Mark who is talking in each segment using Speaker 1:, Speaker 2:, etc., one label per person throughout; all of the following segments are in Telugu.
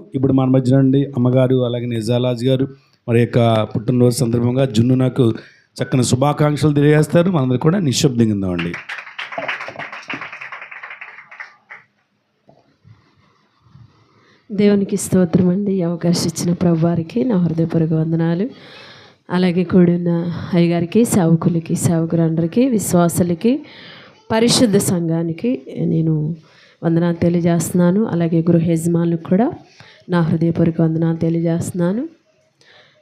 Speaker 1: ఇప్పుడు మన మధ్య నుండి అమ్మగారు అలాగే నిజాలాజ్ గారు మరి యొక్క పుట్టినరోజు సందర్భంగా జున్ను నాకు చక్కని శుభాకాంక్షలు తెలియజేస్తారు. మనందరూ కూడా నిశ్శబ్దంగా ఉందామండి.
Speaker 2: దేవునికి స్తోత్రం అండి. ఈ అవకాశం ఇచ్చిన ప్రభువారికి నా హృదయపూర్వక వందనాలు. అలాగే కూడిన అయ్యగారికి సేవకులకి సేవకులందరికీ విశ్వాసులకి పరిశుద్ధ సంఘానికి నేను వందనాలు తెలియజేస్తున్నాను. అలాగే గృహ యజమానులకు కూడా నా హృదయపూర్వక వందనాలు తెలియజేస్తున్నాను.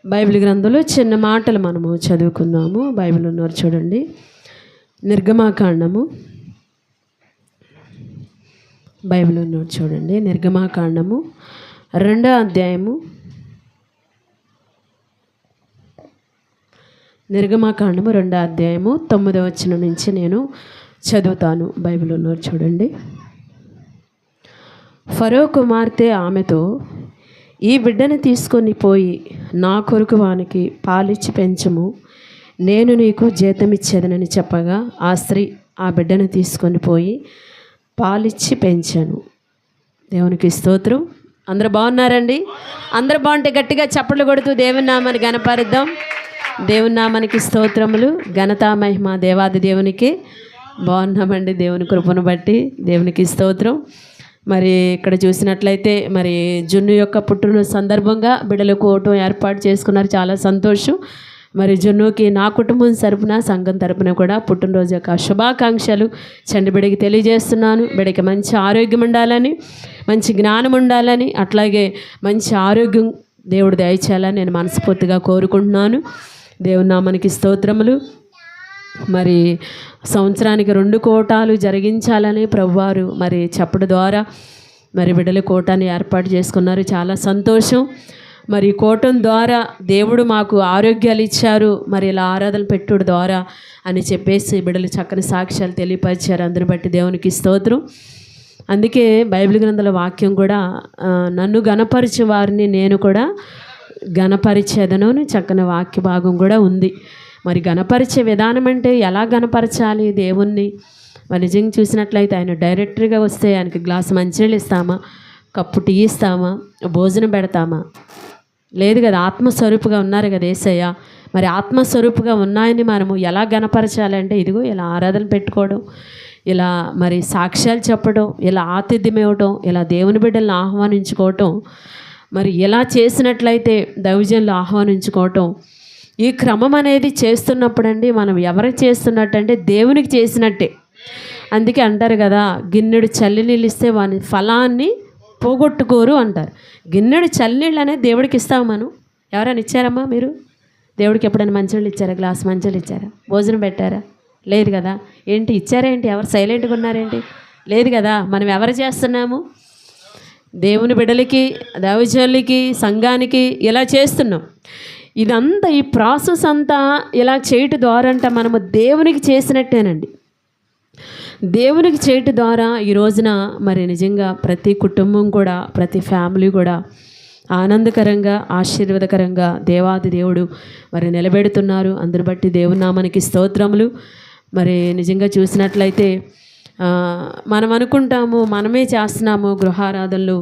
Speaker 2: బైబిల్ గ్రంథంలో చిన్న మాటలు మనము చదువుకుందాము బైబిల్ ఉన్నారు చూడండి. నిర్గమాకాండము. బైబిల్ ఉన్నారు చూడండి. నిర్గమాకాండము. రెండో అధ్యాయము. నిర్గమాకాండము రెండో అధ్యాయము. తొమ్మిదవ వచ్చిన నుంచి నేను చదువుతాను. బైబిల్ ఉన్నారు చూడండి. ఫరో కుమార్తె ఆమెతో ఈ బిడ్డను తీసుకొని పోయి నా కొరకు వానికి పాలిచ్చి పెంచము. నేను నీకు జీతం ఇచ్చేదనని చెప్పగా ఆ స్త్రీ ఆ బిడ్డను తీసుకొని పోయి పాలిచ్చి పెంచాను. దేవునికి స్తోత్రం. అందరు బాగున్నారండి? అందరు బాగుంటే గట్టిగా చప్పట్లు కొడుతూ దేవుని నామాన్ని గనపరుద్దాం దేవుని నామానికి స్తోత్రములు. ఘనతా మహిమ దేవాది దేవునికి. బాగున్నామండి దేవుని కృపను బట్టి. దేవునికి స్తోత్రం. మరి ఇక్కడ చూసినట్లయితే మరి జున్ను యొక్క పుట్టినరోజు సందర్భంగా బిడ్డలు కూటం ఏర్పాటు చేసుకున్నారు. చాలా సంతోషం. మరి జున్నుకి నా కుటుంబం తరపున సంఘం తరపున కూడా పుట్టినరోజు యొక్క శుభాకాంక్షలు చండి తెలియజేస్తున్నాను. బిడకి మంచి ఆరోగ్యం ఉండాలని మంచి జ్ఞానం ఉండాలని అట్లాగే మంచి ఆరోగ్యం దేవుడు దయచేయాలని నేను మనస్ఫూర్తిగా కోరుకుంటున్నాను. దేవునామనికి స్తోత్రములు. మరి సంవత్సరానికి రెండు కోటాలు జరిగించాలని ప్రభువారు మరి చెప్పడం ద్వారా మరి బిడ్డల కోటాన్ని ఏర్పాటు చేసుకున్నారు. చాలా సంతోషం. మరి కోటం ద్వారా దేవుడు మాకు ఆరోగ్యాలు ఇచ్చారు. మరి ఇలా ఆరాధన పెట్టుడు ద్వారా అని చెప్పేసి బిడ్డలు చక్కని సాక్ష్యాలు తెలియపరిచారు. అందరి బట్టి దేవునికి స్తోత్రం. అందుకే బైబిల్ గ్రంథాల వాక్యం కూడా నన్ను గణపరిచే వారిని నేను కూడా గణపరిచేదను అని చక్కని వాక్య భాగం కూడా ఉంది. మరి గణపరిచే విధానం అంటే ఎలా గణపరచాలి దేవుణ్ణి? మరి నిజంగా చూసినట్లయితే ఆయన డైరెక్టర్గా వస్తే ఆయనకి గ్లాసు మంచినీళ్ళు ఇస్తామా? కప్పు టీ ఇస్తామా? భోజనం పెడతామా? లేదు కదా ఆత్మస్వరూపుగా ఉన్నారు కదా ఏసయ్య. మరి ఆత్మస్వరూపుగా ఉన్నాయని మనము ఎలా గణపరచాలంటే ఇదిగో ఇలా ఆరాధన పెట్టుకోవడం ఇలా మరి సాక్ష్యాలు చెప్పడం ఇలా ఆతిథ్యం ఇవ్వడం ఇలా దేవుని బిడ్డలను ఆహ్వానించుకోవటం మరి ఇలా చేసినట్లయితే దైవజనులు ఆహ్వానించుకోవటం ఈ క్రమం అనేది చేస్తున్నప్పుడండి మనం ఎవరికి చేస్తున్నట్టంటే దేవునికి చేసినట్టే. అందుకే అంటారు కదా గిన్నెడు చల్లి నీళ్ళు ఇస్తే వాని ఫలాన్ని పోగొట్టుకోరు అంటారు. గిన్నెడు చల్లనీళ్ళు అనేది దేవుడికి ఇస్తాము మనం. ఎవరైనా ఇచ్చారమ్మా మీరు? దేవుడికి ఎప్పుడైనా మంచినీళ్ళు ఇచ్చారా? గ్లాస్ మంచినీళ్ళు ఇచ్చారా? భోజనం పెట్టారా? లేదు కదా. ఏంటి ఇచ్చారా ఏంటి? ఎవరు సైలెంట్గా ఉన్నారేంటి? లేదు కదా. మనం ఎవరు చేస్తున్నాము? దేవుని బిడ్డలకి దైవజనులకి సంఘానికి ఇలా చేస్తున్నాం. ఇదంతా ఈ ప్రాసెస్ అంతా ఇలా చేయటం ద్వారా అంట మనము దేవునికి చేసినట్టేనండి. దేవునికి చేయటం ద్వారా ఈ రోజున మరి నిజంగా ప్రతి కుటుంబం కూడా ప్రతి ఫ్యామిలీ కూడా ఆనందకరంగా ఆశీర్వాదకరంగా దేవాది దేవుడు మరి నిలబెడుతున్నారు. అందరు బట్టి దేవునామానికి స్తోత్రములు. మరి నిజంగా చూసినట్లయితే మనం అనుకుంటాము మనమే చేస్తున్నాము గృహారాధనలు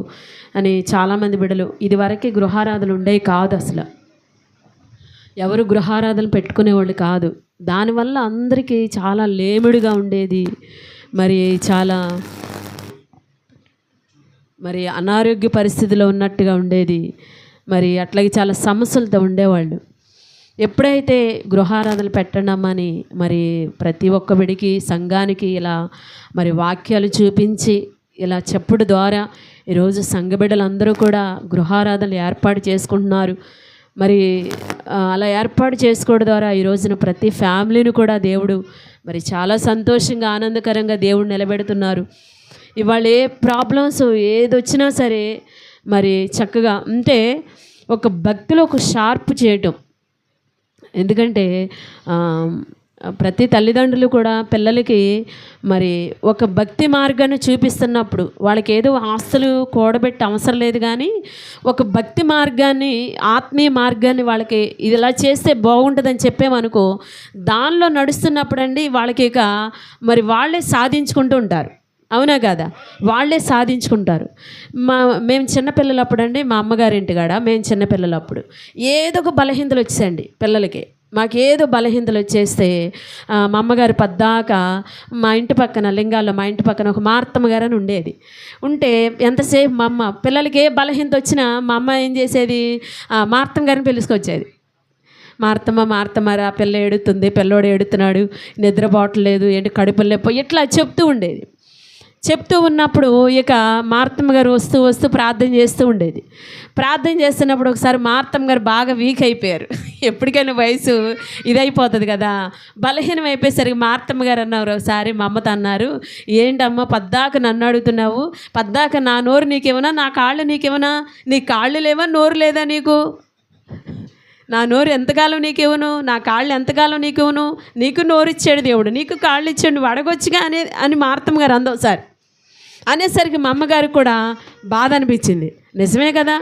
Speaker 2: అని చాలామంది బిడ్డలు. ఇదివరకే గృహారాధనలు ఉండేవి కాదు అసలు. ఎవరు గృహారాధన పెట్టుకునేవాళ్ళు కాదు. దానివల్ల అందరికీ చాలా లేమిడిగా ఉండేది. మరి చాలా మరి అనారోగ్య పరిస్థితిలో ఉన్నట్టుగా ఉండేది. మరి అట్లాగే చాలా సమస్యలతో ఉండేవాళ్ళు. ఎప్పుడైతే గృహారాధనలు పెట్టడమని మరి ప్రతి ఒక్క బిడికి సంఘానికి ఇలా మరి వాక్యాలు చూపించి ఇలా చెప్పుడు ద్వారా ఈరోజు సంఘ బిడ్డలందరూ కూడా గృహారాధనలు ఏర్పాటు చేసుకుంటున్నారు. మరి అలా ఏర్పాటు చేసుకోవడం ద్వారా ఈ రోజున ప్రతి ఫ్యామిలీని కూడా దేవుడు మరి చాలా సంతోషంగా ఆనందకరంగా దేవుడు నిలబెడుతున్నారు. ఇవాళ ఏ ప్రాబ్లమ్స్ ఏది వచ్చినా సరే మరి చక్కగా అంటే ఒక భక్తిలో ఒక షార్ప్ చేయటం. ఎందుకంటే ప్రతి తల్లిదండ్రులు కూడా పిల్లలకి మరి ఒక భక్తి మార్గాన్ని చూపిస్తున్నప్పుడు వాళ్ళకి ఏదో ఆస్తులు కూడబెట్టి అవసరం లేదు కానీ ఒక భక్తి మార్గాన్ని ఆత్మీయ మార్గాన్ని వాళ్ళకి ఇలా చేస్తే బాగుంటుందని చెప్పామనుకో దానిలో నడుస్తున్నప్పుడండి వాళ్ళకి ఇక మరి వాళ్ళే సాధించుకుంటూ ఉంటారు. అవునా కదా? వాళ్ళే సాధించుకుంటారు. మా మేము చిన్నపిల్లలప్పుడు అండి మా అమ్మగారింటి కాడ మేము చిన్నపిల్లలప్పుడు ఏదో ఒక బలహీనతలు వచ్చేసండి పిల్లలకి. మాకేదో బలహీనతలు వచ్చేస్తే మా అమ్మగారు పద్దాక మా ఇంటి పక్కన లింగాల్లో మా ఇంటి పక్కన ఒక మార్తమ్మ గారు అని ఉండేది. ఉంటే ఎంతసేపు మా అమ్మ పిల్లలకి ఏ బలహీనత వచ్చినా మా అమ్మ ఏం చేసేది? మార్తమ్మ గారిని పిలుచుకొచ్చేది మార్తమ్మ మార్తమ్మ రా పిల్ల ఏడుతుంది పిల్లోడు ఏడుతున్నాడు నిద్రపోవట్లేదు ఏంటి కడుపులు లేపో ఇట్లా చెప్తూ ఉండేది. చెప్తూ ఉన్నప్పుడు ఇక మార్తమ్మ గారు వస్తూ వస్తూ ప్రార్థన చేస్తూ ఉండేది. ప్రార్థన చేస్తున్నప్పుడు ఒకసారి మార్తమ్మ గారు బాగా వీక్ అయిపోయారు. ఎప్పటికైనా వయసు ఇదైపోతుంది కదా. బలహీనం అయిపోయేసరికి మార్తమ్మ గారు అన్నారు ఒకసారి మా అమ్మతో అన్నారు ఏంటమ్మా పద్దాక నన్ను అడుగుతున్నావు? పద్దాక నా నోరు నీకేమన్నా? నా కాళ్ళు నీకేమన్నా? నీ కాళ్ళు లేవా? నోరు లేదా నీకు? నా నోరు ఎంతకాలం నీకివ్వను నా కాళ్ళు ఎంతకాలం నీకివ్వను నీకు నోరు ఇచ్చాడు దేవుడు నీకు కాళ్ళు ఇచ్చాడు నువ్వు అడగొచ్చుగా అనే అని మార్తమ్మ గారు అందో సార్ అనేసరికి మా అమ్మగారు కూడా బాధ అనిపించింది. నిజమే కదా?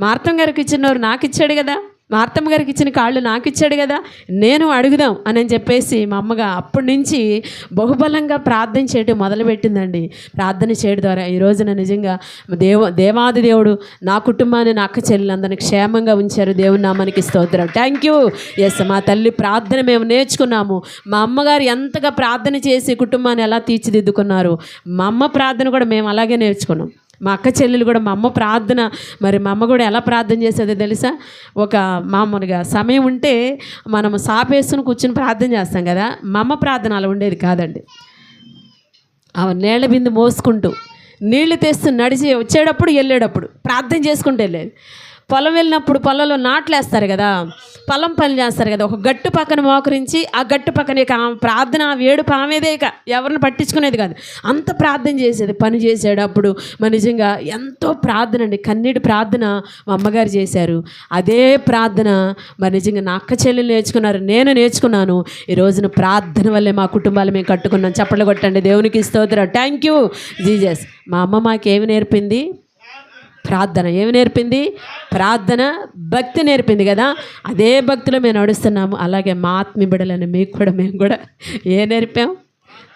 Speaker 2: మార్తమ్మ గారికి ఇచ్చినవారు నాకు ఇచ్చాడు కదా? మార్తమ్మ గారికి ఇచ్చిన కాళ్ళు నాకు ఇచ్చాడు కదా నేను అడుగుదాం అని చెప్పేసి మా అమ్మగా అప్పటి నుంచి బహుబలంగా ప్రార్థన చేయటం మొదలుపెట్టిందండి. ప్రార్థన చేయడం ద్వారా ఈ రోజున నిజంగా దేవ దేవాది దేవుడు నా కుటుంబాన్ని నా అక్క చెల్లెలందరినీ క్షేమంగా ఉంచారు. దేవుని నామానికి స్తోత్రం. థ్యాంక్ యూ ఎస్ మా తల్లి ప్రార్థన మేము నేర్చుకున్నాము. మా అమ్మగారు ఎంతగా ప్రార్థన చేసి కుటుంబాన్ని ఎలా తీర్చిదిద్దుకున్నారు మా అమ్మ ప్రార్థన కూడా మేము అలాగే నేర్చుకున్నాం. మా అక్క చెల్లెలు కూడా మా అమ్మ ప్రార్థన మరి మా అమ్మ కూడా ఎలా ప్రార్థన చేసేదో తెలుసా? ఒక మామూలుగా సమయం ఉంటే మనం సాపేసుకుని కూర్చుని ప్రార్థన చేస్తాం కదా మా అమ్మ ప్రార్థన అలా ఉండేది కాదండి. ఆమె నీళ్ళ బిందు మోసుకుంటూ నీళ్ళు తెస్తూ నడిచి వచ్చేటప్పుడు వెళ్ళేటప్పుడు ప్రార్థన చేసుకుంటూ వెళ్ళేది. పొలం వెళ్ళినప్పుడు పొలంలో నాట్లు వేస్తారు కదా పొలం పని చేస్తారు కదా ఒక గట్టు పక్కన మోకరించి ఆ గట్టు పక్కన ఇక ఆమె ప్రార్థన ఆ పామేదే ఇక ఎవరిని పట్టించుకునేది కాదు. అంత ప్రార్థన చేసేది పని చేసేటప్పుడు. మరి నిజంగా ఎంతో ప్రార్థన అండి కన్నీటి ప్రార్థన మా అమ్మగారు చేశారు. అదే ప్రార్థన మరి నిజంగా నా అక్క చెల్లెలు నేర్చుకున్నారు నేను నేర్చుకున్నాను. ఈ రోజున ప్రార్థన వల్లే మా కుటుంబాలు మేము కట్టుకున్నాం. చప్పట్లు కొట్టండి దేవునికి స్తోత్రం. థ్యాంక్ యూ జీజస్ మా అమ్మ మాకేమి నేర్పింది? ప్రార్థన ఏమి నేర్పింది? ప్రార్థన భక్తి నేర్పింది కదా? అదే భక్తిలో మేము నడుస్తున్నాము. అలాగే మా ఆత్మీయ బిడలని మీకు కూడా మేము కూడా ఏ నేర్పాం?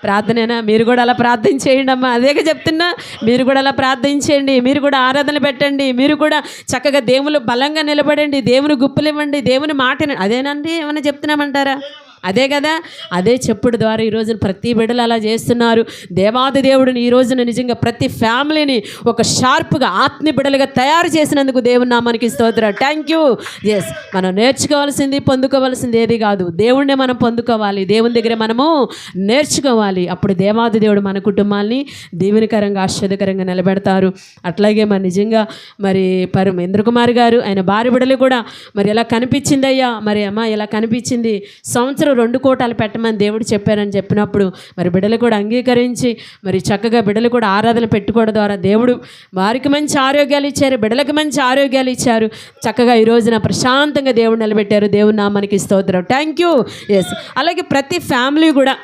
Speaker 2: ప్రార్థనేనా? మీరు కూడా అలా ప్రార్థన చేయండి అమ్మా. అదేగా చెప్తున్నా మీరు కూడా అలా ప్రార్థించండి మీరు కూడా ఆరాధన పెట్టండి. మీరు కూడా చక్కగా దేవులు బలంగా నిలబడండి. దేవుని గుప్పులు ఇవ్వండి దేవుని మాటని అదేనండి? ఏమైనా చెప్తున్నామంటారా? అదే కదా? అదే చెప్పుడు ద్వారా ఈ రోజున ప్రతి బిడ్డలు అలా చేస్తున్నారు. దేవాది దేవుడిని ఈ రోజున నిజంగా ప్రతి ఫ్యామిలీని ఒక షార్ప్గా ఆత్మీయ బిడ్డలుగా తయారు చేసినందుకు దేవుని నామానికి స్తోత్రం థ్యాంక్ యూ ఎస్ మనం నేర్చుకోవాల్సింది పొందుకోవాల్సింది ఏది కాదు. దేవుణ్ణి మనం పొందుకోవాలి. దేవుని దగ్గర మనము నేర్చుకోవాలి. అప్పుడు దేవాది దేవుడు మన కుటుంబాన్ని దీవెనకరంగా ఆశ్చర్యకరంగా నిలబెడతారు. అట్లాగే మరి నిజంగా మరి పరు ఇంద్రకుమార్ గారు ఆయన భార్య బిడ్డలు కూడా మరి ఎలా కనిపించిందయ్యా? మరి అమ్మ ఇలా కనిపించింది? సంవత్సరం రెండు కోటాలు పెట్టమని దేవుడు చెప్పారని చెప్పినప్పుడు మరి బిడ్డలు కూడా అంగీకరించి మరి చక్కగా బిడ్డలు కూడా ఆరాధన పెట్టుకోవడం ద్వారా దేవుడు వారికి మంచి ఆరోగ్యాలు ఇచ్చారు బిడ్డలకు మంచి ఆరోగ్యాలు ఇచ్చారు. చక్కగా ఈ రోజున ప్రశాంతంగా దేవుడు నిలబెట్టారు. దేవుడు నామానికి స్తోత్రం. థ్యాంక్ యూ ఎస్ అలాగే ప్రతి ఫ్యామిలీ కూడా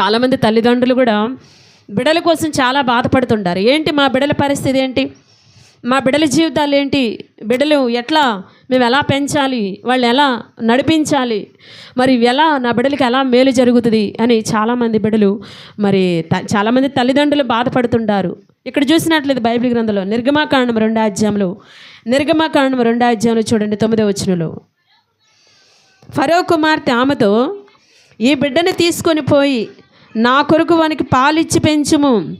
Speaker 2: చాలామంది తల్లిదండ్రులు కూడా బిడ్డల కోసం చాలా బాధపడుతుంటారు. ఏంటి మా బిడ్డల పరిస్థితి ఏంటి? మా బిడ్డల జీవితాలు ఏంటి? బిడ్డలు ఎట్లా? మేము ఎలా పెంచాలి? వాళ్ళు ఎలా నడిపించాలి? మరి ఎలా నా బిడ్డలకి ఎలా మేలు జరుగుతుంది? అని చాలామంది బిడ్డలు మరి త చాలామంది తల్లిదండ్రులు బాధపడుతుంటారు. ఇక్కడ చూసినట్లేదు బైబిల్ గ్రంథంలో నిర్గమాకాండం రెండో అధ్యాయంలో నిర్గమాకాండం రెండో అధ్యాయంలో చూడండి తొమ్మిదో వచనంలో. ఫరో కుమార్తె ఆమెతో ఈ బిడ్డను తీసుకొని పోయి నా కొరకు వానికి పాలిచ్చి పెంచుము.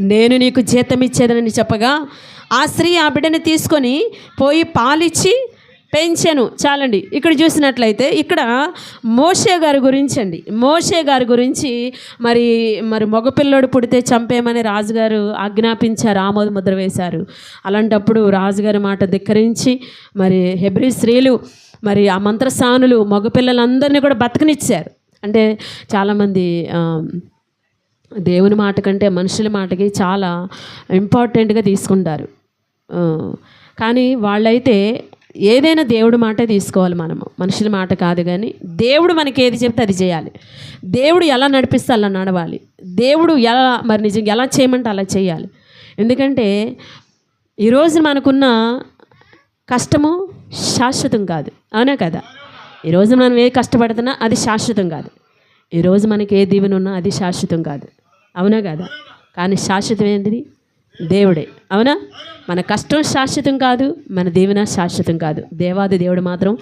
Speaker 2: నేను నీకు జీతం ఇచ్చేదనని చెప్పగా ఆ స్త్రీ ఆ బిడ్డని తీసుకొని పోయి పాలిచ్చి పెంచాను. చాలండి. ఇక్కడ చూసినట్లయితే ఇక్కడ మోషే గారి గురించి అండి మోషే గారి గురించి మరి మరి మగపిల్లడు పుడితే చంపేమని రాజుగారు ఆజ్ఞాపించారు ఆమోద ముద్ర వేశారు. అలాంటప్పుడు రాజుగారి మాట ధిక్కరించి మరి హెబ్రి స్త్రీలు మరి ఆ మంత్రసానులు మగపిల్లలందరినీ కూడా బతకనిచ్చారు. అంటే చాలామంది దేవుని మాట కంటే మనుషుల మాటకి చాలా ఇంపార్టెంట్గా తీసుకుంటారు. కానీ వాళ్ళైతే ఏదైనా దేవుడి మాటే తీసుకోవాలి మనము. మనుషుల మాట కాదు కానీ దేవుడు మనకి ఏది చెప్తే అది చేయాలి. దేవుడు ఎలా నడిపిస్తే అలా నడవాలి. దేవుడు ఎలా మరి నిజంగా ఎలా చేయమంటే అలా చేయాలి. ఎందుకంటే ఈరోజు మనకున్న కష్టము శాశ్వతం కాదు. అవునా కదా? ఈరోజు మనం ఏ కష్టపడుతున్నా అది శాశ్వతం కాదు. ఈరోజు మనకి ఏ దీవెన ఉన్నా అది శాశ్వతం కాదు. అవునా కదా? కానీ శాశ్వతం ఏంటిది? దేవుడే. అవునా? మన కష్టం శాశ్వతం కాదు మన దీవెన శాశ్వతం కాదు. దేవాది దేవుడు మాత్రం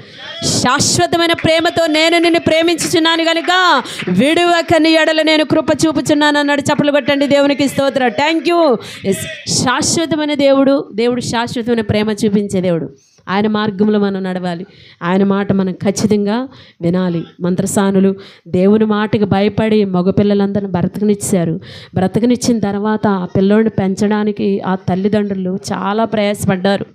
Speaker 2: శాశ్వతమైన ప్రేమతో నేను నిన్ను ప్రేమించుచున్నాను కనుక విడువకని ఎడల నేను కృప చూపుచున్నాను అన్నాడు. చప్పలు కొట్టండి దేవునికి స్తోత్ర. థ్యాంక్ యూ శాశ్వతమైన దేవుడు దేవుడు శాశ్వతమైన ప్రేమ చూపించే దేవుడు. ఆయన మార్గంలో మనం నడవాలి. ఆయన మాట మనం ఖచ్చితంగా వినాలి. మంత్రసానులు దేవుని మాటకి భయపడి మగపిల్లలందరిని బ్రతకనిచ్చారు. బ్రతకనిచ్చిన తర్వాత ఆ పిల్లోడిని పెంచడానికి ఆ తల్లిదండ్రులు చాలా ప్రయాసపడ్డారు.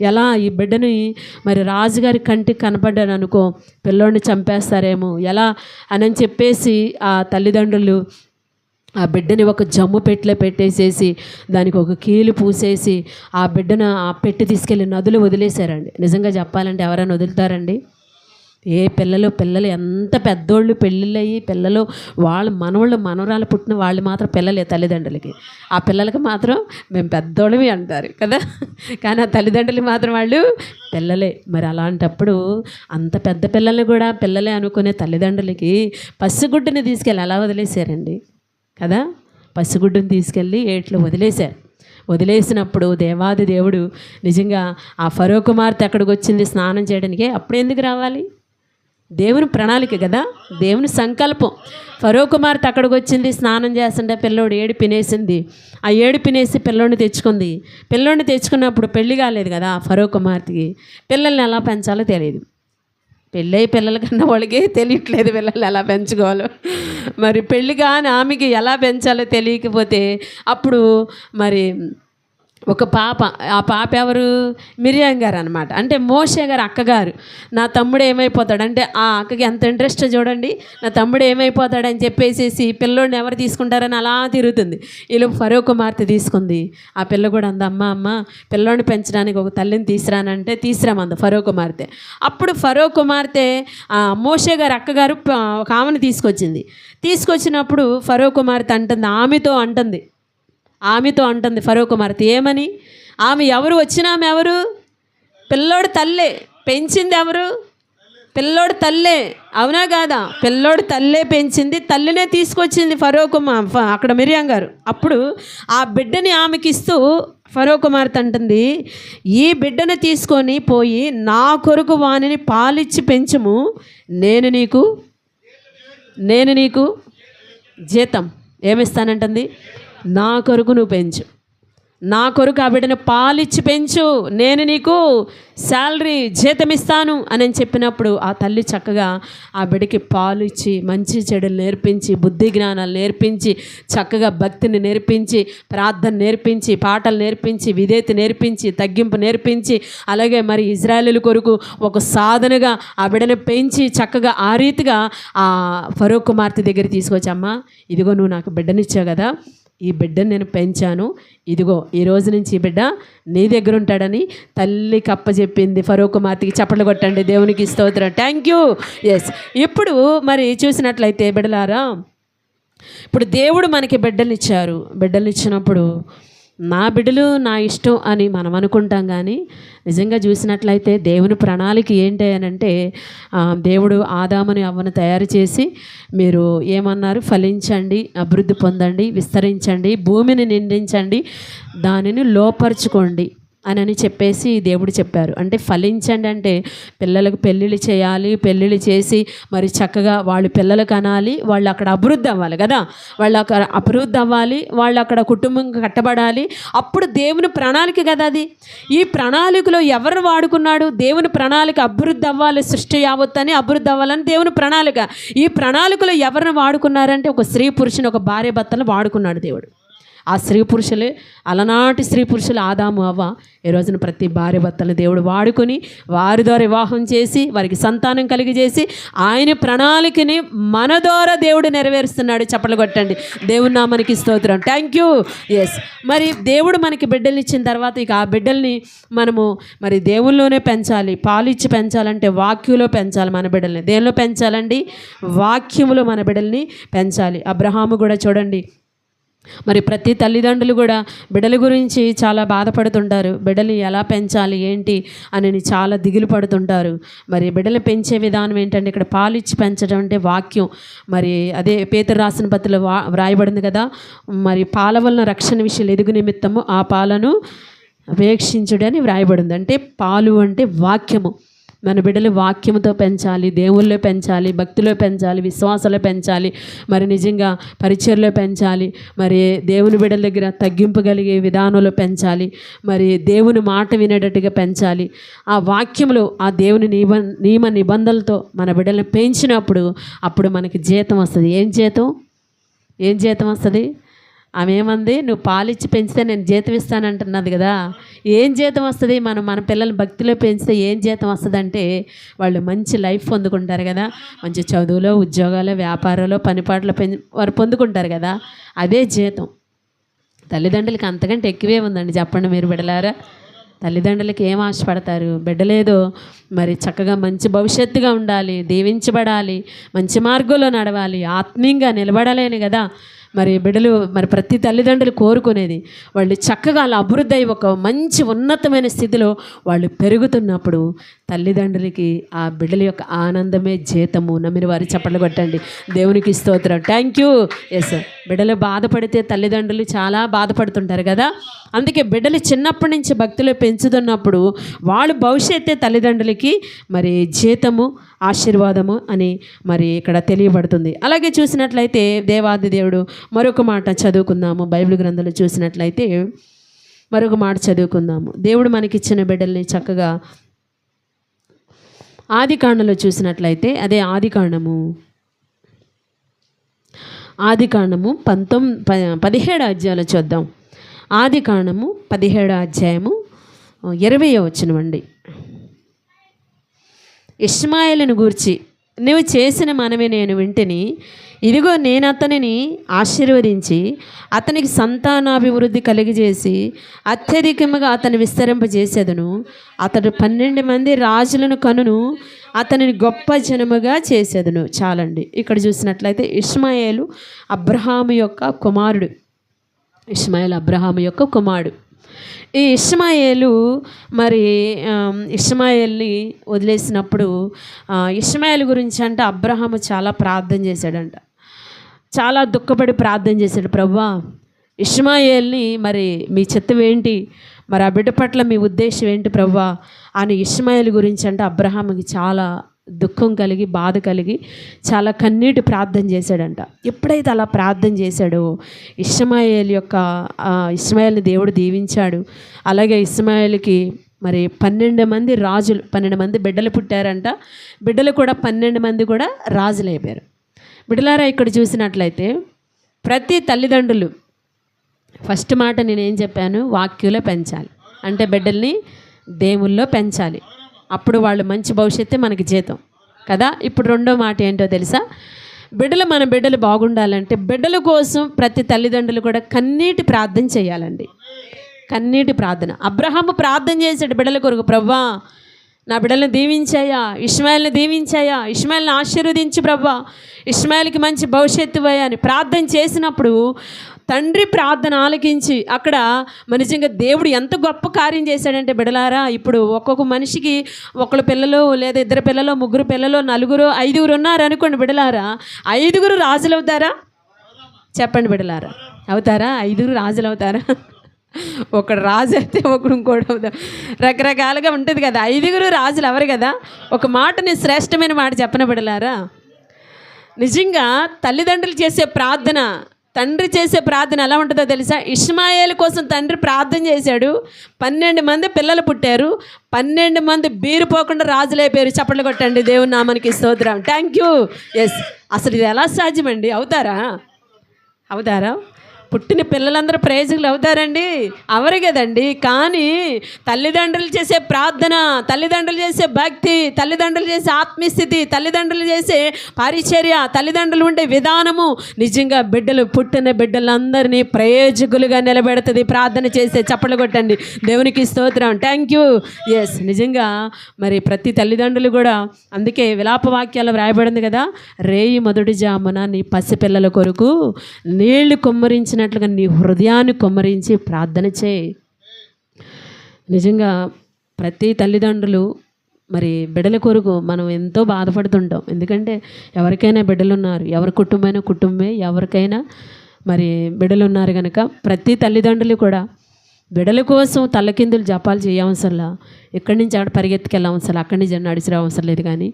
Speaker 2: ఎలా? ఈ బిడ్డని మరి రాజుగారి కంటికి కనపడ్డాను అనుకో పిల్లోడిని చంపేస్తారేమో. ఎలా? అని చెప్పేసి ఆ తల్లిదండ్రులు ఆ బిడ్డని ఒక జమ్ము పెట్టిలో పెట్టేసేసి దానికి ఒక కీలు పూసేసి ఆ బిడ్డను ఆ పెట్టి తీసుకెళ్ళి నదులు వదిలేశారండి. నిజంగా చెప్పాలంటే ఎవరైనా వదులుతారండి? ఏ పిల్లలు పిల్లలు ఎంత పెద్దోళ్ళు పెళ్ళిళ్ళయ్యి పిల్లలు వాళ్ళు మనవాళ్ళు మనవరాలు పుట్టిన వాళ్ళు మాత్రం పిల్లలే తల్లిదండ్రులకి. ఆ పిల్లలకి మాత్రం మేము పెద్దోళ్ళవి అంటారు కదా? కానీ ఆ తల్లిదండ్రులు మాత్రం వాళ్ళు పిల్లలే. మరి అలాంటప్పుడు అంత పెద్ద పిల్లల్ని కూడా పిల్లలే అనుకునే తల్లిదండ్రులకి పసిగుడ్డుని తీసుకెళ్ళి ఎలా వదిలేశారండి? కదా? పసిగుడ్డుని తీసుకెళ్ళి ఏట్లో వదిలేశారు. వదిలేసినప్పుడు దేవాది దేవుడు నిజంగా ఆ ఫరో కుమార్తె అక్కడికి వచ్చింది స్నానం చేయడానికి. అప్పుడు ఎందుకు రావాలి? దేవుని ప్రణాళిక కదా? దేవుని సంకల్పం. ఫరో కుమార్తె అక్కడికి వచ్చింది స్నానం చేస్తుంటే పిల్లోడు ఏడు పినేసింది. ఆ ఏడు పినేసి పిల్లోడిని తెచ్చుకుంది. పిల్లోడిని తెచ్చుకున్నప్పుడు పెళ్ళి కాలేదు కదా ఆ ఫరో కుమార్తెకి. పిల్లల్ని ఎలా పెంచాలో తెలియదు. పెళ్ళై పిల్లల కన్నా వాళ్ళకే తెలియట్లేదు పిల్లలు ఎలా పెంచుకోవాలో. మరి పెళ్ళి కాని ఆమెకి ఎలా పెంచాలో తెలియకపోతే అప్పుడు మరి ఒక పాప ఆ పాప ఎవరు? మిరియాం గారు అనమాట అంటే మోషే గారు అక్కగారు. నా తమ్ముడు ఏమైపోతాడు? అంటే ఆ అక్కకి ఎంత ఇంట్రెస్ట్ చూడండి. నా తమ్ముడు ఏమైపోతాడని చెప్పేసేసి పిల్లోడిని ఎవరు తీసుకుంటారని అలా తిరుగుతుంది. వీళ్ళు ఫరో కుమార్తె తీసుకుంది. ఆ పిల్ల కూడా అంది అమ్మ అమ్మ పిల్లోడిని పెంచడానికి ఒక తల్లిని తీసురానంటే తీసురామంది ఫరో కుమార్తె. అప్పుడు ఫరో కుమార్తె ఆ మోషే గారు అక్కగారు ఒక ఆమెను తీసుకొచ్చింది. తీసుకొచ్చినప్పుడు ఫరో కుమార్తె అంటుంది ఆమెతో అంటుంది. ఆమెతో అంటుంది ఫరో కుమార్తె ఏమని? ఆమె ఎవరు? వచ్చిన ఆమె ఎవరు? పిల్లోడు తల్లే. పెంచింది ఎవరు? పిల్లోడు తల్లే. అవునా కాదా? పిల్లోడు తల్లే పెంచింది తల్లినే తీసుకొచ్చింది ఫరో కుమార్ అక్కడ మిరియం గారు. అప్పుడు ఆ బిడ్డని ఆమెకి ఇస్తూ ఫరో కుమార్తె అంటుంది ఈ బిడ్డను తీసుకొని పోయి నా కొరకు వానిని పాలిచ్చి పెంచుము. నేను నీకు నేను నీకు జీతం ఏమిస్తానంటుంది? నా కొరకు నువ్వు పెంచు. నా కొరకు ఆ బిడ్డను పాలిచ్చి పెంచు. నేను నీకు శాలరీ జీతం ఇస్తాను అని చెప్పినప్పుడు ఆ తల్లి చక్కగా ఆ బిడ్డకి పాలు ఇచ్చి మంచి చెడులు నేర్పించి బుద్ధి జ్ఞానాలు నేర్పించి చక్కగా భక్తిని నేర్పించి ప్రార్థన నేర్పించి పాటలు నేర్పించి విధేయత నేర్పించి తగ్గింపు నేర్పించి అలాగే మరి ఇజ్రాయేల్ కొరకు ఒక సాధనగా ఆ బిడ్డను పెంచి చక్కగా ఆ రీతిగా ఆ ఫరో కుమార్తె దగ్గర తీసుకొచ్చమ్మా ఇదిగో నువ్వు నాకు బిడ్డనిచ్చావు కదా ఈ బిడ్డను నేను పెంచాను. ఇదిగో ఈ రోజు నుంచి ఈ బిడ్డ నీ దగ్గర ఉంటాడని తల్లి కప్ప చెప్పింది. ఫరో కుమార్తెకి చప్పట్లు కొట్టండి. దేవునికి స్తోత్రం. థ్యాంక్ యూ ఎస్ ఇప్పుడు మరి చూసినట్లయితే బిడ్డలారా ఇప్పుడు దేవుడు మనకి బిడ్డలు ఇచ్చారు. బిడ్డలు ఇచ్చినప్పుడు నా బిడ్డలు నా ఇష్టం అని మనం అనుకుంటాం కానీ నిజంగా చూసినట్లయితే దేవుని ప్రణాళిక ఏంటి అని అంటే దేవుడు ఆదాముని అవ్వను తయారు చేసి మీరు ఏమన్నారు? ఫలించండి అభివృద్ధి పొందండి విస్తరించండి భూమిని నిండించండి దానిని లోపరుచుకోండి. అని అని చెప్పేసి దేవుడు చెప్పారు. అంటే ఫలించండి అంటే పిల్లలకు పెళ్ళిళ్ళు చేయాలి పెళ్ళిళ్ళు చేసి మరి చక్కగా వాళ్ళు పిల్లలు కనాలి వాళ్ళు అక్కడ అభివృద్ధి అవ్వాలి కదా. వాళ్ళు అక్కడ అభివృద్ధి అవ్వాలి వాళ్ళు అక్కడ కుటుంబం కట్టబడాలి. అప్పుడు దేవుని ప్రణాళిక కదా అది. ఈ ప్రణాళికలో ఎవరు వాడుకున్నాడు? దేవుని ప్రణాళిక అభివృద్ధి అవ్వాలి సృష్టి యావత్తని అభివృద్ధి అవ్వాలని దేవుని ప్రణాళిక. ఈ ప్రణాళికలో ఎవరిని వాడుకున్నారంటే ఒక స్త్రీ పురుషుని ఒక భార్య భర్తలు వాడుకున్నాడు దేవుడు. ఆ స్త్రీ పురుషులే అలనాటి స్త్రీ పురుషులు ఆదాము అవ్వ. ఈ రోజున ప్రతి భార్య భర్తలను దేవుడు వాడుకొని వారి ద్వారా వివాహం చేసి వారికి సంతానం కలిగజేసి ఆయన ప్రణాళికని మన ద్వారా దేవుడు నెరవేరుస్తున్నాడు. చప్పలు కొట్టండి. దేవుడు నా మనకి స్తోత్రం. థ్యాంక్ యూ ఎస్ మరి దేవుడు మనకి బిడ్డల్ని ఇచ్చిన తర్వాత ఇక ఆ బిడ్డల్ని మనము మరి దేవుల్లోనే పెంచాలి. పాలిచ్చి పెంచాలంటే వాక్యంలో పెంచాలి మన బిడ్డల్ని. దేనిలో పెంచాలండి? వాక్యములో మన బిడ్డల్ని పెంచాలి. అబ్రహాము కూడా చూడండి. మరి ప్రతి తల్లిదండ్రులు కూడా బిడ్డల గురించి చాలా బాధపడుతుంటారు. బిడ్డలు ఎలా పెంచాలి? ఏంటి? అని చాలా దిగులు పడుతుంటారు. మరి బిడ్డలు పెంచే విధానం ఏంటంటే ఇక్కడ పాలిచ్చి పెంచడం అంటే వాక్యం. మరి అదే పేతరు రాసిన పత్రిలో వా వ్రాయబడింది కదా? మరి పాల వలన రక్షణ విషయాలు ఎదుగు నిమిత్తము ఆ పాలను వేక్షించుడని వ్రాయబడింది. అంటే పాలు అంటే వాక్యము. మన బిడ్డలు వాక్యముతో పెంచాలి దేవుల్లో పెంచాలి భక్తిలో పెంచాలి విశ్వాసంలో పెంచాలి మరి నిజంగా పరిచయలో పెంచాలి మరి దేవుని బిడ్డల దగ్గర తగ్గింపు కలిగే విధానంలో పెంచాలి మరి దేవుని మాట వినేటట్టుగా పెంచాలి. ఆ వాక్యంలో ఆ దేవుని నియమ నియమ నిబంధనలతో మన బిడ్డలను పెంచినప్పుడు అప్పుడు మనకి జీతం వస్తుంది. ఏం జీతం? ఏం జీతం వస్తుంది? ఆమె ఏమంది నువ్వు పాలిచ్చి పెంచితే నేను జీతం ఇస్తానంటున్నది కదా. ఏం జీతం వస్తుంది? మనం మన పిల్లల్ని భక్తిలో పెంచితే ఏం జీతం వస్తుంది అంటే వాళ్ళు మంచి లైఫ్ పొందుకుంటారు కదా. మంచి చదువులో ఉద్యోగాలు వ్యాపారంలో పనిపాట్లు పెం వారు పొందుకుంటారు కదా. అదే జీతం. తల్లిదండ్రులకి అంతకంటే ఎక్కువే ఉందండి. చెప్పండి మీరు బిడ్డలారా. తల్లిదండ్రులకి ఏం ఆశపడతారు? బిడ్డలేదో మరి చక్కగా మంచి భవిష్యత్తుగా ఉండాలి దీవించబడాలి మంచి మార్గంలో నడవాలి ఆత్మీయంగా నిలబడలేను కదా. మరి బిడ్డలు మరి ప్రతి తల్లిదండ్రులు కోరుకునేది వాళ్ళు చక్కగా అలా అభివృద్ధి అయ్యి ఒక మంచి ఉన్నతమైన స్థితిలో వాళ్ళు పెరుగుతున్నప్పుడు తల్లిదండ్రులకి ఆ బిడ్డల యొక్క ఆనందమే జీతము. నమ్మిన వారి చప్పట్లు కొట్టండి. దేవునికి స్తోత్రం. థ్యాంక్ యూ ఎస్ బిడ్డలు బాధపడితే తల్లిదండ్రులు చాలా బాధపడుతుంటారు కదా? అందుకే బిడ్డలు చిన్నప్పటి నుంచి భక్తిలో పెంచుతున్నప్పుడు వాళ్ళు భవిష్యత్తే తల్లిదండ్రులకి మరి జీతము ఆశీర్వాదము అని మరి ఇక్కడ తెలియబడుతుంది. అలాగే చూసినట్లయితే దేవాది దేవుడు మరొక మాట చదువుకుందాము. బైబిల్ గ్రంథంలో చూసినట్లయితే మరొక మాట చదువుకుందాము. దేవుడు మనకిచ్చిన బిడ్డల్ని చక్కగా ఆది కాండంలో చూసినట్లయితే అదే ఆది కాండము. ఆది కాండము పంతొమ్ ప పదిహేడు అధ్యాయాలు చూద్దాం. ఆది కాండము పదిహేడు అధ్యాయము ఇరవై వచ్చినవండి ఇష్మాయిలను గూర్చి నువ్వు చేసిన మనవి నేను వింటిని. ఇదిగో నేను అతనిని ఆశీర్వదించి అతనికి సంతానాభివృద్ధి కలిగజేసి అత్యధికముగా అతను విస్తరింపజేసేదను. అతడు పన్నెండు మంది రాజులను కనును అతనిని గొప్ప జనముగా చేసేదను. చాలండి. ఇక్కడ చూసినట్లయితే ఇష్మాయేలు అబ్రహాము యొక్క కుమారుడు. ఇష్మాయేల్ అబ్రహాము యొక్క కుమారుడు. ఈ ఇష్మాయేలు మరి ఆమ్, ఇష్మాయేల్ని వదిలేసినప్పుడు ఆ, ఇష్మాయేల్ గురించి అంటే అబ్రహాము చాలా ప్రార్థన చేశాడంట. చాలా దుఃఖపడి ప్రార్థన చేశాడు. ప్రభా ఇష్మాయేల్ని మరి మీ చిత్తం ఏంటి మరి ఆ బిడ్డ పట్ల మీ ఉద్దేశం ఏంటి ప్రవ్వా అని ఇష్మాయిల్ గురించి అంటే అబ్రహాముకి చాలా దుఃఖం కలిగి బాధ కలిగి చాలా కన్నీటి ప్రార్థన చేశాడంట. ఎప్పుడైతే అలా ప్రార్థన చేశాడో ఇష్మాయేల్ యొక్క ఆ, దేవుడు దీవించాడు. అలాగే ఇస్మాయిల్కి మరి పన్నెండు మంది రాజులు పన్నెండు మంది బిడ్డలు పుట్టారంట. బిడ్డలు కూడా పన్నెండు మంది కూడా రాజులు అయిపోయారు బిడ్డలారా ఇక్కడ చూసినట్లయితే ప్రతి తల్లిదండ్రులు ఫస్ట్ మాట నేనేం చెప్పాను? వాక్యంలో పెంచాలి. అంటే బిడ్డల్ని దేవుల్లో పెంచాలి. అప్పుడు వాళ్ళు మంచి భవిష్యత్తే మనకి జీతం. కదా? ఇప్పుడు రెండో మాట ఏంటో తెలుసా? బిడ్డలు మన బిడ్డలు బాగుండాలంటే బిడ్డల కోసం ప్రతి తల్లిదండ్రులు కూడా కన్నీటి ప్రార్థన చేయాలండి. కన్నీటి ప్రార్థన. అబ్రహాము ప్రార్థన చేశాడు బిడ్డల కొరకు ప్రవ్వా నా బిడ్డలను దీవించాయా? ఇష్మాయిల్ని దీవించాయా? ఇష్మాయిల్ని ఆశీర్వదించి ప్రవ్వా. ఇష్మాయిల్కి మంచి భవిష్యత్తు అని ప్రార్థన చేసినప్పుడు తండ్రి ప్రార్థన ఆలకించి అక్కడ నిజంగా దేవుడు ఎంత గొప్ప కార్యం చేశాడంటే బిడలారా ఇప్పుడు ఒక్కొక్క మనిషికి ఒకళ్ళ పిల్లలు లేదా ఇద్దరు పిల్లలు ముగ్గురు పిల్లలు నలుగురు ఐదుగురు ఉన్నారు అనుకోండి బిడలారా. ఐదుగురు రాజులు అవుతారా చెప్పండి బిడలారా. అవుతారా? ఐదుగురు రాజులు అవుతారా ఒకడు రాజు అయితే ఒకడు ఇంకోటి అవుతాం రకరకాలుగా ఉంటుంది కదా. ఐదుగురు రాజులు ఎవరు కదా? ఒక మాట నేను శ్రేష్టమైన మాట చెప్పనబడలారా నిజంగా తల్లిదండ్రులు చేసే ప్రార్థన తండ్రి చేసే ప్రార్థన ఎలా ఉంటుందో తెలుసా? ఇష్మాయేల్ కోసం తండ్రి ప్రార్థన చేశాడు. పన్నెండు మంది పిల్లలు పుట్టారు. పన్నెండు మంది బీరు పోకుండా రాజులే పేరు చప్పట్లు కొట్టండి. దేవుని నామానికి స్తోత్రం. థ్యాంక్ యూ ఎస్ అసలు ఇది ఎలా సాధ్యమండి? అవుతారా? అవుతారా? పుట్టిన పిల్లలందరూ ప్రయోజకులు అవుతారండి. అవరు కదండి. కానీ తల్లిదండ్రులు చేసే ప్రార్థన తల్లిదండ్రులు చేసే భక్తి తల్లిదండ్రులు చేసే ఆత్మీయస్థితి తల్లిదండ్రులు చేసే పరిచర్య తల్లిదండ్రులు ఉండే విధానము నిజంగా బిడ్డలు పుట్టిన బిడ్డలందరినీ ప్రయోజకులుగా నిలబెడుతుంది. ప్రార్థన చేసే చప్పలు కొట్టండి. దేవునికి స్తోత్రం. థ్యాంక్ యూ ఎస్ నిజంగా మరి ప్రతి తల్లిదండ్రులు కూడా అందుకే విలాప వాక్యాలు వ్రాయబడింది కదా రేయి మొదటి జామున నీ పసిపిల్లల కొరకు నీళ్ళు కుమ్మరించిన చేసినట్లుగా నీ హృదయాన్ని కుమ్మరించి ప్రార్థన చేయి. నిజంగా ప్రతి తల్లిదండ్రులు మరి బిడ్డల కొరకు మనం ఎంతో బాధపడుతుంటాం. ఎందుకంటే ఎవరికైనా బిడ్డలు ఉన్నారు ఎవరి కుటుంబమైన కుటుంబమే. ఎవరికైనా మరి బిడ్డలు ఉన్నారు కనుక ప్రతి తల్లిదండ్రులు కూడా బిడ్డల కోసం తల్లకిందులు జపాలు చేయవసరంలా ఇక్కడి నుంచి అక్కడ పరిగెత్తుకెళ్ళవసరం అక్కడి నుంచి నడిచి అవసరం లేదు కానీ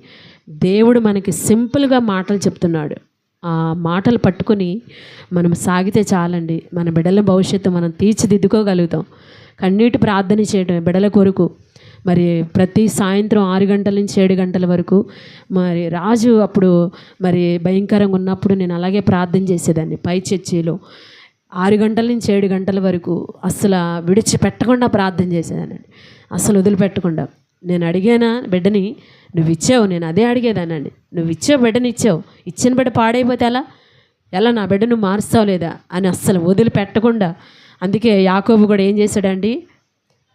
Speaker 2: దేవుడు మనకి సింపుల్గా మాటలు చెప్తున్నాడు. ఆ మాటలు పట్టుకొని మనం సాగితే చాలండి. మన బిడ్డల భవిష్యత్తు మనం తీర్చిదిద్దుకోగలుగుతాం. కన్నీటి ప్రార్థన చేయడం బిడల కొరకు మరి ప్రతి సాయంత్రం ఆరు గంటల నుంచి ఏడు గంటల వరకు మరి రాజు అప్పుడు మరి భయంకరంగా ఉన్నప్పుడు నేను అలాగే ప్రార్థన చేసేదాన్ని పై చర్చిలో. ఆరు గంటల నుంచి ఏడు గంటల వరకు అసలు విడిచిపెట్టకుండా ప్రార్థన చేసేదానండి అసలు వదిలిపెట్టకుండా. నేను అడిగానా బిడ్డని? నువ్వు ఇచ్చావు నేను అదే అడిగేదానండి. నువ్వు ఇచ్చావు బిడ్డని ఇచ్చావు. ఇచ్చిన బిడ్డ పాడైపోతే ఎలా? ఎలా నా బిడ్డ నువ్వు మారుస్తావు లేదా? అని అస్సలు వదిలిపెట్టకుండా అందుకే యాకోబు కూడా ఏం చేశాడండి?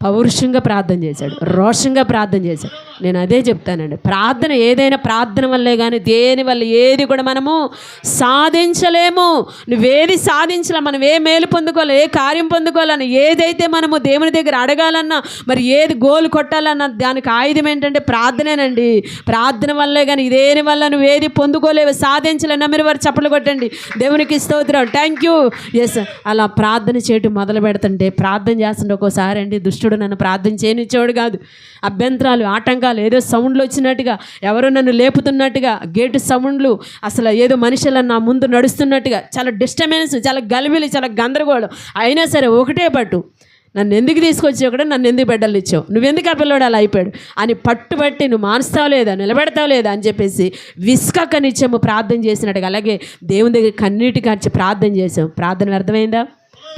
Speaker 2: పౌరుషంగా ప్రార్థన చేశాడు రోషంగా ప్రార్థన చేశాడు. నేను అదే చెప్తానండి. ప్రార్థన ఏదైనా ప్రార్థన వల్లే కానీ దేని వల్ల ఏది కూడా మనము సాధించలేము. నువ్వేది సాధించలే మనం ఏ మేలు పొందుకోవాలి ఏ కార్యం పొందుకోవాలని ఏదైతే మనము దేవుని దగ్గర అడగాలన్నా మరి ఏది గోలు కొట్టాలన్నా దానికి ఆయుధం ఏంటంటే ప్రార్థనేనండి. ప్రార్థన వల్లే కానీ దేని వల్ల నువ్వు ఏది పొందుకోలేవు సాధించలేనా మీరు వారు చప్పలు కొట్టండి. దేవునికి స్తోత్రం. థ్యాంక్ యూ ఎస్ అలా ప్రార్థన చేయటం మొదలు పెడుతుంటే ప్రార్థన చేస్తుంటే ఒక్కోసారి అండి దుష్టుడు నన్ను ప్రార్థన చేయనిచ్చేవాడు కాదు. అభ్యంతరాలు ఆటంకాలు ఏదో సౌండ్లు వచ్చినట్టుగా ఎవరో నన్ను లేపుతున్నట్టుగా గేటు సౌండ్లు అసలు ఏదో మనుషుల నా ముందు నడుస్తున్నట్టుగా చాలా డిస్టర్బెన్స్ చాలా గలిబిలి చాలా గందరగోళం. అయినా సరే ఒకటే పట్టు. నన్ను ఎందుకు తీసుకొచ్చావు కూడా నన్ను ఎందుకు బిడ్డలు ఇచ్చావు? నువ్వెందుకు ఆ పిల్లోడు అలా అయిపోయాడు? అని పట్టుబట్టి నువ్వు మారుస్తావు లేదా? నిలబెడతావు లేదా? అని చెప్పేసి విస్కక నిత్యము ప్రార్థన చేసినట్టుగా అలాగే దేవుని దగ్గర కన్నీటి కార్చి ప్రార్థన చేసాం ప్రార్థన వ్యర్థమైందా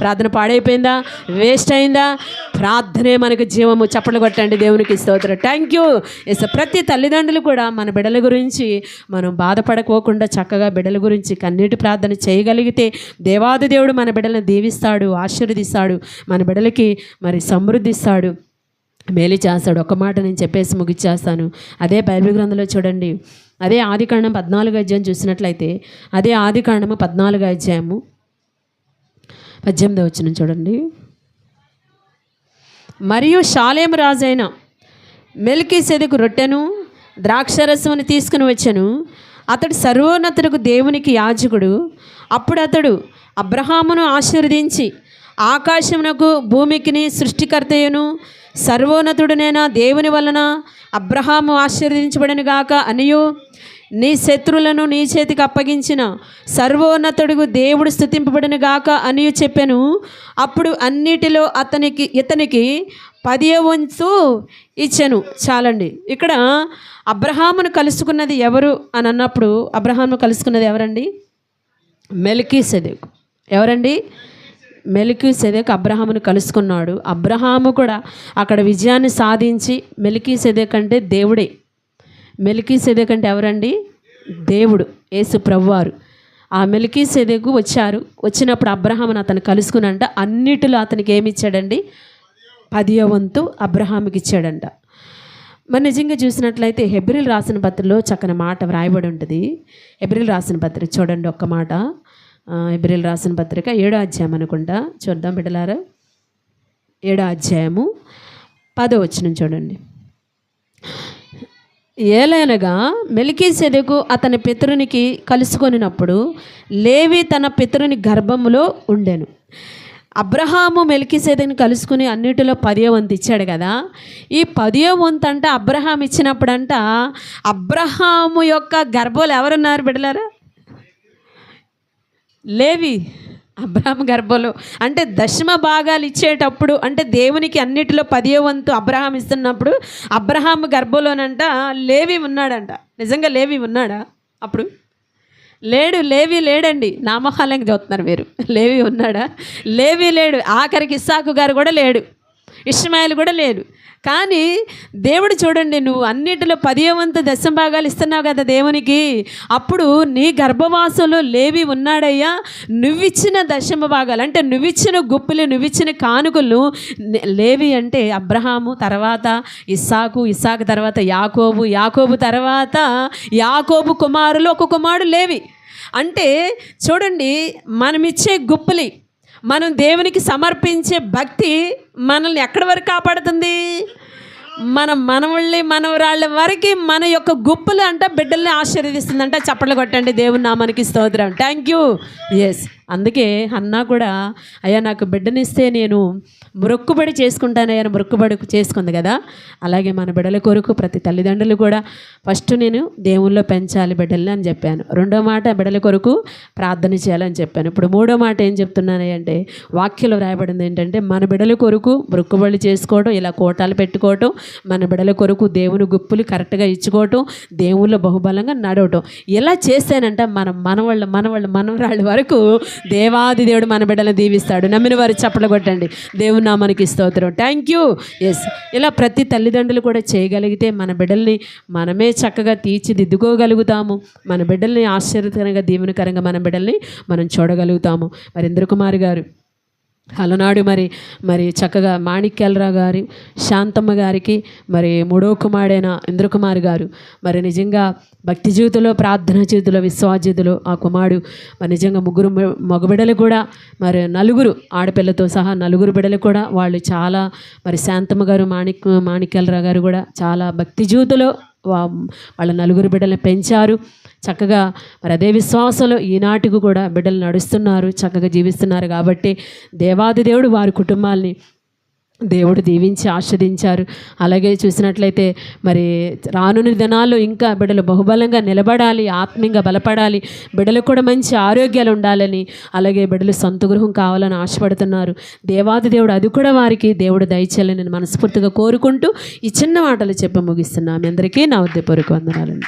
Speaker 2: ప్రార్థన పాడైపోయిందా? వేస్ట్ అయిందా? ప్రార్థనే మనకు జీవము చప్పట్లు కొట్టండి. దేవునికి స్తోత్రం. థ్యాంక్ యూ ఎస్ ప్రతి తల్లిదండ్రులు కూడా మన బిడ్డల గురించి మనం బాధపడకోకుండా చక్కగా బిడ్డల గురించి కన్నీటి ప్రార్థన చేయగలిగితే దేవాది దేవుడు మన బిడ్డలను దీవిస్తాడు ఆశీర్వదిస్తాడు మన బిడ్డలకి మరి సమృద్ధిస్తాడు. మేలు చేస్తాడు. ఒక మాట నేను చెప్పేసి ముగిచ్చేస్తాను. అదే బైబిల్ గ్రంథంలో చూడండి. అదే ఆదికాండం పద్నాలుగు అధ్యాయం చూసినట్లయితే అదే ఆదికాండము పద్నాలుగు అధ్యాయము పద్దెనిమిది వచ్చిన చూడండి. మరియు షాలేం రాజైన మెలికి సెదుకు రొట్టెను ద్రాక్షరసమును తీసుకుని వచ్చాను. అతడు సర్వోన్నతులకు దేవునికి యాజకుడు. అప్పుడు అతడు అబ్రహామును ఆశీర్వదించి ఆకాశమునకు భూమికిని సృష్టికర్తయును. సర్వోన్నతుడునైనా దేవుని వలన అబ్రహాము ఆశీర్వదించబడను గాక అనియు. నీ శత్రులను నీ చేతికి అప్పగించిన సర్వోన్నతుడుగు దేవుడు స్థుతింపబడిన గాక అని చెప్పాను. అప్పుడు అన్నిటిలో అతనికి ఇతనికి పదియ వంతు ఇచ్చాను. చాలండి. ఇక్కడ అబ్రహామును కలుసుకున్నది ఎవరు అని అన్నప్పుడు అబ్రహామును కలుసుకున్నది ఎవరండి? మెలికీ సెదెక్ ఎవరండి? మెలికీ సెదేక్ అబ్రహామును కలుసుకున్నాడు. అబ్రహాము కూడా అక్కడ విజయాన్ని సాధించి మెలికీ సెదేక్ అంటే దేవుడే. మెలికీ సెదెక్ అంటే ఎవరండి? దేవుడు యేసు ప్రభువారు. ఆ మెలికీ సెదకు వచ్చారు. వచ్చినప్పుడు అబ్రహామును అతను కలుసుకునంట. అన్నిటిలో అతనికి ఏమి ఇచ్చాడండి పదియో వంతు అబ్రహాముకి ఇచ్చాడంట మరి నిజంగా చూసినట్లయితే హెబ్రిల్ రాసిన పత్రిలో చక్కని మాట వ్రాయబడి ఉంటుంది. హెబ్రిల్ రాసిన పత్రిక చూడండి ఒక్క మాట. హెబ్రిల్ రాసిన పత్రిక ఏడో అధ్యాయం అనుకుంటా. చూద్దాం బిడ్డలారా. ఏడో అధ్యాయము పదో వచ్చిన చూడండి. ఏలైనగా మెలికీసెదెకు అతని పితరునికి కలుసుకొనినప్పుడు లేవి తన పితరుని గర్భములో ఉండెను. అబ్రహాము మెలికిసేదని కలుసుకుని అన్నిటిలో పదియో వంతు ఇచ్చాడు కదా. ఈ పదియో వంతు అంటే అబ్రహాం ఇచ్చినప్పుడంట అబ్రహాము యొక్క గర్భంలో ఎవరున్నారు బిడ్డలారా? లేవి. అబ్రహాం గర్భంలో. అంటే దశమ భాగాలు ఇచ్చేటప్పుడు అంటే దేవునికి అన్నిటిలో పదే వంతు అబ్రహాం ఇస్తున్నప్పుడు అబ్రహాం గర్భంలోనంట లేవి ఉన్నాడంట. నిజంగా లేవి ఉన్నాడా? అప్పుడు? లేడు లేవి లేడండి. నామహాలంగా చూస్తున్నారు మీరు. లేవి ఉన్నాడా? లేవి లేడు. ఆఖరికి ఇస్సాకు గారు కూడా లేడు. ఇష్టమాయలు కూడా లేరు. కానీ దేవుడు చూడండి నువ్వు అన్నిటిలో పదివ వంతు దశం భాగాలు ఇస్తున్నావు కదా దేవునికి. అప్పుడు నీ గర్భవాసంలో లేవి ఉన్నాడయ్యా. నువ్విచ్చిన దశమ భాగాలు అంటే నువ్విచ్చిన గుప్పులు నువ్విచ్చిన కానుకలు లేవి అంటే అబ్రహాము తర్వాత ఇస్సాకు ఇస్సాకు తర్వాత యాకోబు యాకోబు తర్వాత యాకోబు కుమారులు ఒక కుమారుడు లేవి. అంటే చూడండి మనమిచ్చే గుప్పులి మనం దేవునికి సమర్పించే భక్తి మనల్ని ఎక్కడి వరకు కాపాడుతుంది? మన మనవళ్ళి మనవరాళ్ళ వరకు మన యొక్క గుప్పులు అంట బిడ్డల్ని ఆశీర్వదిస్తుందంట. చప్పట్లు కొట్టండి దేవుని నామానికి స్తోత్రం. థ్యాంక్ యూ ఎస్ అందుకే అన్నా కూడా అయ్యా నాకు బిడ్డనిస్తే నేను మొక్కుబడి చేసుకుంటానయ్యా మొక్కుబడి చేసుకుంది కదా. అలాగే మన బిడ్డల కొరకు ప్రతి తల్లిదండ్రులు కూడా ఫస్ట్ నేను దేవుల్లో పెంచాలి బిడ్డల్ని అని చెప్పాను. రెండో మాట బిడ్డల కొరకు ప్రార్థన చేయాలని చెప్పాను. ఇప్పుడు మూడో మాట ఏం చెప్తున్నానంటే వాక్యలో రాయబడింది ఏంటంటే మన బిడ్డల కొరకు మొక్కుబడి చేసుకోవడం ఇలా కోటాలు పెట్టుకోవటం మన బిడ్డల కొరకు దేవుని గుప్పులు కరెక్ట్గా ఇచ్చుకోవటం దేవుళ్ళ బహుబలంగా నడవటం ఇలా చేశానంటే మన మనవాళ్ళ మనవాళ్ళ మనవరాళ్ళ వరకు దేవాది దేవుడు మన బిడ్డలను దీవిస్తాడు. నమ్మిన వారు చప్పలు కొట్టండి. దేవుని నామానికి స్తోత్రం. థ్యాంక్ యూ ఎస్ ఇలా ప్రతి తల్లిదండ్రులు కూడా చేయగలిగితే మన బిడ్డల్ని మనమే చక్కగా తీర్చిదిద్దుకోగలుగుతాము. మన బిడ్డల్ని ఆశ్చర్యకరంగా దీవెనకరంగా మన బిడ్డల్ని మనం చూడగలుగుతాము. మరి ఇంద్రకుమారి గారు అలనాడు మరి మరి చక్కగా మాణిక్యాలరావు గారి శాంతమ్మ గారికి మరి మూడో కుమారుడైన ఇంద్రకుమార్ గారు మరి నిజంగా భక్తి జీవితంలో ప్రార్థన జీవితంలో విశ్వాస జీవితంలో ఆ కుమారుడు మరి నిజంగా ముగ్గురు మగబిడలు కూడా మరి నలుగురు ఆడపిల్లతో సహా నలుగురు బిడ్డలు కూడా వాళ్ళు చాలా మరి శాంతమ్మ గారు మాణిక్ మాణిక్యాలరావు గారు కూడా చాలా భక్తి జీవితంలో వాళ్ళ నలుగురు బిడ్డలను పెంచారు. చక్కగా మరి అదే విశ్వాసంలో ఈనాటికి కూడా బిడ్డలు నడుస్తున్నారు చక్కగా జీవిస్తున్నారు కాబట్టి దేవాది దేవుడు వారి కుటుంబాల్ని దేవుడు దీవించి ఆస్వాదించారు అలాగే చూసినట్లయితే మరి రానున్న దినాల్లో ఇంకా బిడ్డలు బహుబలంగా నిలబడాలి ఆత్మీయంగా బలపడాలి బిడ్డలకు కూడా మంచి ఆరోగ్యాలు ఉండాలని అలాగే బిడ్డలు సొంత గృహం కావాలని ఆశపడుతున్నారు. దేవాది దేవుడు అది కూడా వారికి దేవుడు దయచేయాలని నేను మనస్ఫూర్తిగా కోరుకుంటూ ఈ చిన్న మాటలు చెప్పి ముగిస్తున్నాను. మీ అందరికీ నా ఉద్యపూర్వక వందనాలండి.